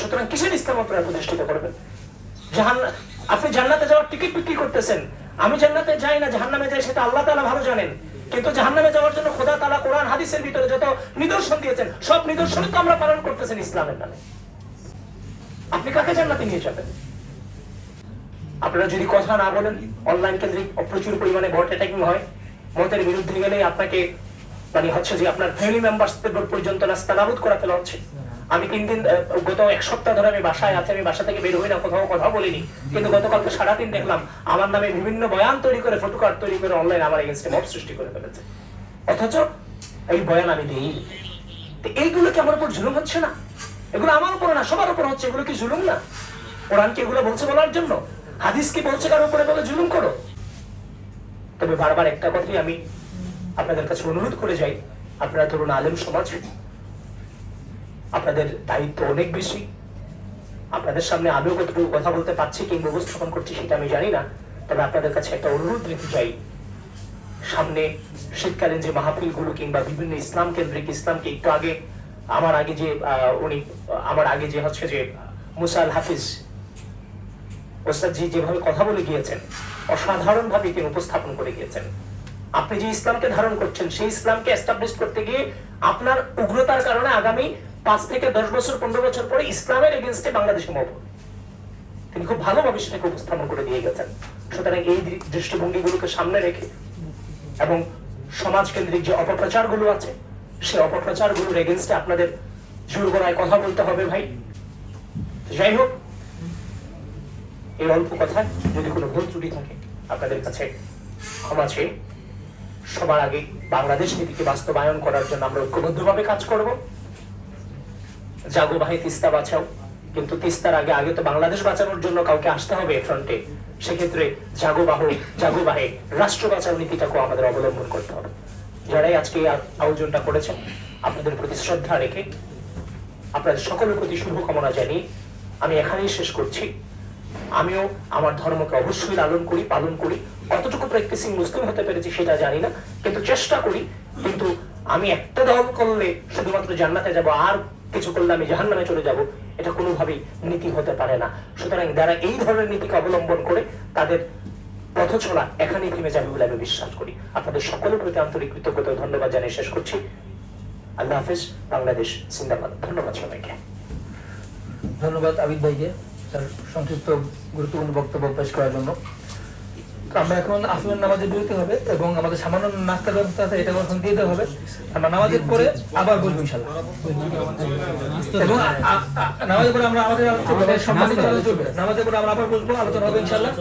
সুতরাং কিসের ইসলাম আপনারা প্রতিষ্ঠিত করবেন? জাহান আপনি জান্নাতে যাওয়ার টিকিট বিক্রি করতেছেন। আমি জান্নাতে যাই না যাই সেটা আল্লাহ তাআলা ভালো জানেন। কিন্তু যাওয়ার জন্য খোদা তাআলা কোরআন, হাদিসের ভিতরে যত নিদর্শন দিয়েছেন, সব নিদর্শন তো আমরা পালন করতেছেন ইসলামের নামে। আপনি কাকে জান্নাতে নিয়ে যাবেন? আপনারা যদি কথা না বলেন অনলাইন কেন্দ্রিক প্রচুর পরিমাণে ভোট অ্যাটাকিং হয়। মতের বিরুদ্ধে গেলে আপনাকে মানে হচ্ছে যে আপনার ফ্যামিলি মেম্বার্স পর্যন্ত রাস্তা নাবুদ করা ফেলা হচ্ছে। আমি তিন দিন গত এক সপ্তাহ ধরে আমি বাসায় আছি, আমি বাসা থেকে বের হই না, কোথাও কথা বলিনি। কিন্তু গতকালকে সারাদিন দেখলাম, আমার নামে বিভিন্ন বয়ান তৈরি করে ফটো কার্ড তৈরি করে অনলাইন আমার এগেনস্টে মব সৃষ্টি করে ফেলেছে। অথচ এই বয়ান আমি দিই এইগুলো কি আমার উপর জুলুম হচ্ছে না? এগুলো আমার উপর না, সবার উপর হচ্ছে, এগুলো কি জুলুম না? কোরআন কি এগুলো বলছে বলার জন্য? হাদিস কি বলছে কারোর উপরে বলে জুলুম করো? তবে বারবার একটা কথাই আমি আপনাদের কাছে অনুরোধ করে যাই। আপনারা ধরুন আলেম সমাজ আপনাদের দায়িত্ব অনেক বেশি। আপনাদের সামনে আমিও কতটুকু কথা বলতে পারছি, কিংবা উপস্থাপন করছি সেটা আমি জানি না। তবে আপনাদের কাছে একটা অনুরোধ রেখে চাই সামনে শীতকালীন যে মাহফিলগুলো কিংবা বিভিন্ন ইসলাম কেন্দ্রিক ইসলামকে একটু আগে, আমার আগে যে উনি, আমার আগে যে হচ্ছে যে মুসাল হাফিজ, ওস্তাদজি যেভাবে কথা বলে গিয়েছেন অসাধারণ ভাবে তিনি উপস্থাপন করে গিয়েছেন। আপনি যে ইসলামকে ধারণ করছেন, সেই ইসলামকে এস্টাবলিশ করতে গিয়ে আপনার উগ্রতার কারণে আগামী পাঁচ থেকে দশ বছর, পনেরো বছর পরে ইসলামের এগেনস্টে বাংলাদেশে মব তিনি খুব ভালোভাবে সেটাকে উপস্থাপন করে দিয়ে গেছেন। সুতরাং এই দৃ- দৃষ্টিভঙ্গিগুলোকে সামনে রেখে এবং সমাজ কেন্দ্রিক যে অপপ্রচারগুলো আছে, সেই অপপ্রচারগুলোর এগেনস্টে আপনাদের জোর গলায় কথা বলতে হবে ভাই। যাই হোক, এই অল্প কথায় যদি কোনো ভুল ত্রুটি থাকে, আপনাদের কাছে ক্ষমা চেয়ে সবার আগে বাংলাদেশ নীতিকে বাস্তবায়ন করার জন্য আমরা ঐক্যবদ্ধভাবে কাজ করব। জাগো ভাই তিস্তা বাঁচাও। কিন্তু তিস্তার আগে আগে তো বাংলাদেশ বাঁচানোর জন্য কাউকে আসতে হবে ফ্রন্টে সেক্ষেত্রে জাগো বাহু জাগো বাহে, রাষ্ট্র বাঁচাও নীতিটাকেও আমাদের অবলম্বন করতে হবে। যারাই আজকে আয়োজনটা করেছেন, আপনাদের প্রতি শ্রদ্ধা রেখে আপনাদের সকলের প্রতি শুভকামনা জানিয়ে আমি এখানেই শেষ করছি। আমিও আমার ধর্মকে অবশ্যই লালন করি, পালন করি। কতটুকু প্র্যাকটিসিং মুসলিম হতে পেরেছি সেটা জানি না, কিন্তু চেষ্টা করি। কিন্তু আমি একটা দল করলে শুধুমাত্র জান্নাতে যাব, আর কিছু করলে আমি জাহান নামে চলে যাব। এটা কোনোভাবেই নীতি হতে পারে না। সুতরাং যারা এই ধরনের নীতিকে অবলম্বন করে, তাদের পথ চলা এখানেই থেমে যাবে বলে আমি বিশ্বাস করি। আপনাদের সকলের প্রতি আন্তরিক কৃতজ্ঞতা ধন্যবাদ জানিয়ে শেষ করছি। আল্লাহ হাফেজ, বাংলাদেশ জিন্দাবাদ। ধন্যবাদ সবাইকে। ধন্যবাদ আবিদ ভাইকে তার সংক্ষিপ্ত গুরুত্বপূর্ণ বক্তব্য পেশ করার জন্য। আমরা এখন আসলের নামাজে বিরতি হবে এবং আমাদের সামান্য নাস্তার ব্যবস্থা আছে, এটা এখন দিয়ে হবে। আমরা নামাজের পরে আবার বলব ইনশাল্লাহ এবং নামাজের পরে আমরা আমাদের সম্মানিত আলোচনা নামাজের পরে আমরা আবার বলব, আলোচনা হবে ইনশাল্লাহ